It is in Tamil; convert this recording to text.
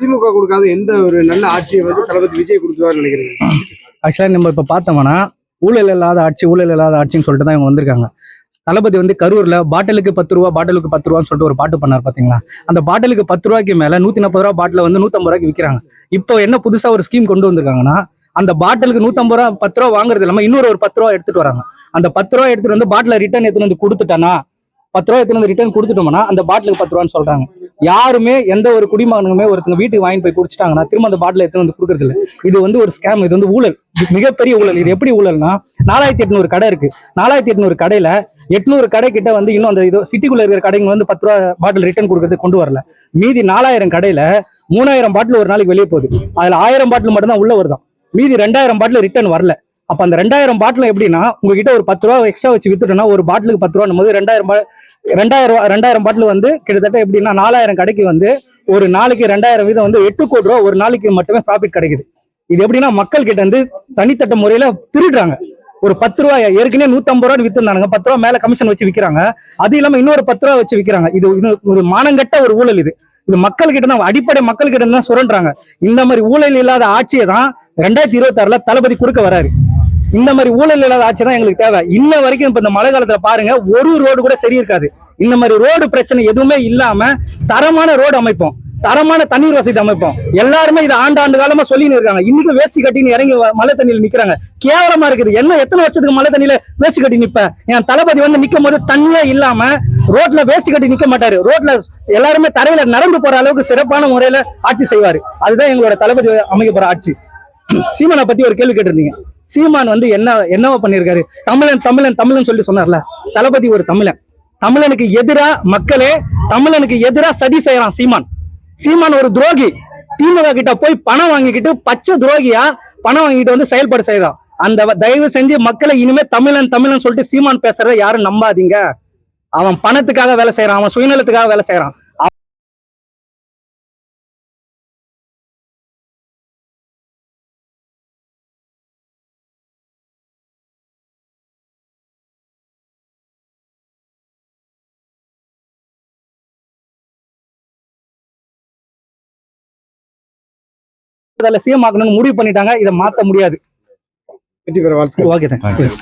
திமுக கொடுக்காத எந்த ஒரு நல்ல ஆட்சியை வந்து தளபதி விஜய் கொடுத்துருவாரு நினைக்கிறீங்க? ஆக்சுவலாக நம்ம இப்போ பார்த்தோம்னா ஊழல் இல்லாத ஆட்சி ஊழல் இல்லாத ஆட்சின்னு சொல்லிட்டு தான் இவங்க வந்திருக்காங்க. தளபதி வந்து கரூர்ல பாட்டிலுக்கு பத்து ரூபா பாட்டிலுக்கு பத்து ரூபான்னு சொல்லிட்டு ஒரு பாட்டு பண்ணார் பாத்தீங்களா? அந்த பாட்டிலுக்கு பத்து ரூபாய்க்கு மேல நூத்தி நாற்பது ரூபா பாட்டில வந்து நூத்தம்பது ரூபாய்க்கு விற்கிறாங்க இப்போ என்ன புதுசா ஒரு ஸ்கீம் கொண்டு வந்திருக்காங்கன்னா அந்த பாட்டிலுக்கு நூத்தம்பது ரூபா பத்து ரூபா வாங்குறது இல்லாம இன்னொரு ஒரு பத்து ரூபா எடுத்துட்டு வராங்க. அந்த பத்து ரூபா எடுத்துட்டு வந்து பாட்டில ரிட்டர்ன் எடுத்துட்டு வந்து கொடுத்துட்டானா பத்து ரூபா எடுத்துட்டு வந்து ரிட்டர்ன் கொடுத்துட்டோம்னா அந்த பாட்டிலுக்கு பத்து ரூபான்னு சொல்றாங்க. யாருமே எந்த ஒரு குடிமகனுமே ஒருத்தங்க வீட்டுக்கு வாங்கி போய் குடிச்சிட்டாங்கன்னா திரும்ப அந்த பாட்டில் எடுத்து வந்து கொடுக்குறதில்ல. இது வந்து ஒரு ஸ்கேம் இது வந்து ஊழல். மிகப்பெரிய ஊழல். இது எப்படி ஊழல்னா நாலாயிரத்தி எட்நூறு கடை இருக்கு. நாலாயிரத்தி எட்நூறு கடையில எட்நூறு கடை கிட்ட வந்து இன்னும் அந்த இது சிட்டிக்குள்ள இருக்கிற கடைங்க வந்து பத்து ரூபா பாட்டில் ரிட்டர்ன் கொடுக்கறது கொண்டு வரல. மீதி நாலாயிரம் கடையில மூணாயிரம் பாட்டில் ஒரு நாளைக்கு வெளியே போகுது. அதுல ஆயிரம் பாட்டில் மட்டும் தான் உள்ள வருதான். மீதி ரெண்டாயிரம் பாட்டில் ரிட்டர்ன் வரல. அப்ப அந்த ரெண்டாயிரம் பாட்டில் எப்படின்னா உங்ககிட்ட ஒரு பத்து ரூபா எக்ஸ்ட்ரா வச்சு வித்துட்டோம்னா ஒரு பாட்டிலுக்கு பத்து ரூபா போது ரெண்டாயிரம் பா- ரெண்டாயிரம் ரூபா ரெண்டாயிரம் பாட்டில் வந்து கிட்டத்தட்ட எப்படின்னா நாலாயிரம் கடைக்கு வந்து ஒரு நாளைக்கு ரெண்டாயிரம் வீதம் வந்து எட்டு கோடி ரூபா ஒரு நாளைக்கு மட்டுமே ப்ராஃபிட் கிடைக்குது. இது எப்படின்னா மக்கள் கிட்ட இருந்து தனித்தட்ட முறையில திருடுறாங்க. ஒரு பத்து ரூபாய் ஏற்கனவே நூத்தம்பது ரூபா வித்துருந்தாங்க பத்து ரூபா மேல கமிஷன் வச்சு விற்கிறாங்க அது இல்லாம இன்னொரு பத்து ரூபா வச்சு விற்கிறாங்க இது இது ஒரு மானங்கட்ட ஒரு ஊழல் இது. இது மக்கள் கிட்ட தான் அடிப்படை மக்கள் கிட்ட தான் சுரண்டுறாங்க. இந்த மாதிரி ஊழல் இல்லாத ஆட்சியை தான் ரெண்டாயிரத்தி இருபத்தி ஆறுல தளபதி கொடுக்க வராரு. இந்த மாதிரி ஊழல் இல்லாத ஆட்சி தான் எங்களுக்கு தேவை. இன்ன வரைக்கும் இப்ப இந்த மழை காலத்துல பாருங்க ஒரு ரோடு கூட சரி இருக்காது. இந்த மாதிரி ரோடு பிரச்சனை எதுவுமே இல்லாம தரமான ரோடு அமைப்போம். தரமான தண்ணீர் வசதி அமைப்போம். எல்லாருமே இது ஆண்டு ஆண்டு காலமா சொல்லின்னு இருக்காங்க. இன்னைக்கு வேஷ்டி கட்டின்னு இறங்கி மழை தண்ணியில நிக்கிறாங்க. கேவலமா இருக்குது. என்ன எத்தனை வருஷத்துக்கு மழை தண்ணியில வேஸ்ட் கட்டி நிப்ப? என் தளபதி வந்து நிக்கும் போது தண்ணியே இல்லாம ரோட்ல வேஷ்டி கட்டி நிக்க மாட்டாரு. ரோட்ல எல்லாருமே தரையில நடந்து போற அளவுக்கு சிறப்பான முறையில ஆட்சி செய்வாரு. அதுதான் எங்களோட தளபதி அமைக்க போற ஆட்சி. சீமானை பத்தி ஒரு கேள்வி கேட்டிருந்தீங்க. சீமான் வந்து என்ன என்னவா பண்ணியிருக்காரு. தமிழன் தமிழன் தமிழன் சொல்லி சொன்னார்ல. தளபதி ஒரு தமிழன். தமிழனுக்கு எதிரா மக்களே தமிழனுக்கு எதிரா சதி செய்யறான் சீமான். சீமான் ஒரு துரோகி. திமுக கிட்ட போய் பணம் வாங்கிக்கிட்டு பச்சை துரோகியா பணம் வாங்கிட்டு வந்து செயல்பாடு செய்யறான். அந்த வ- தயவு செஞ்சு மக்களை இனிமே தமிழன் தமிழன் சொல்லிட்டு சீமான் பேசுறத யாரும் நம்பாதீங்க. அவன் பணத்துக்காக வேலை செய்யறான் அவன் சுயநலத்துக்காக வேலை செய்யறான். அதில் சிஎம் ஆக்கணும்னு முடிவு பண்ணிட்டாங்க இதை மாத்த முடியாது. வெற்றி பெற வாழ்த்து ஓகே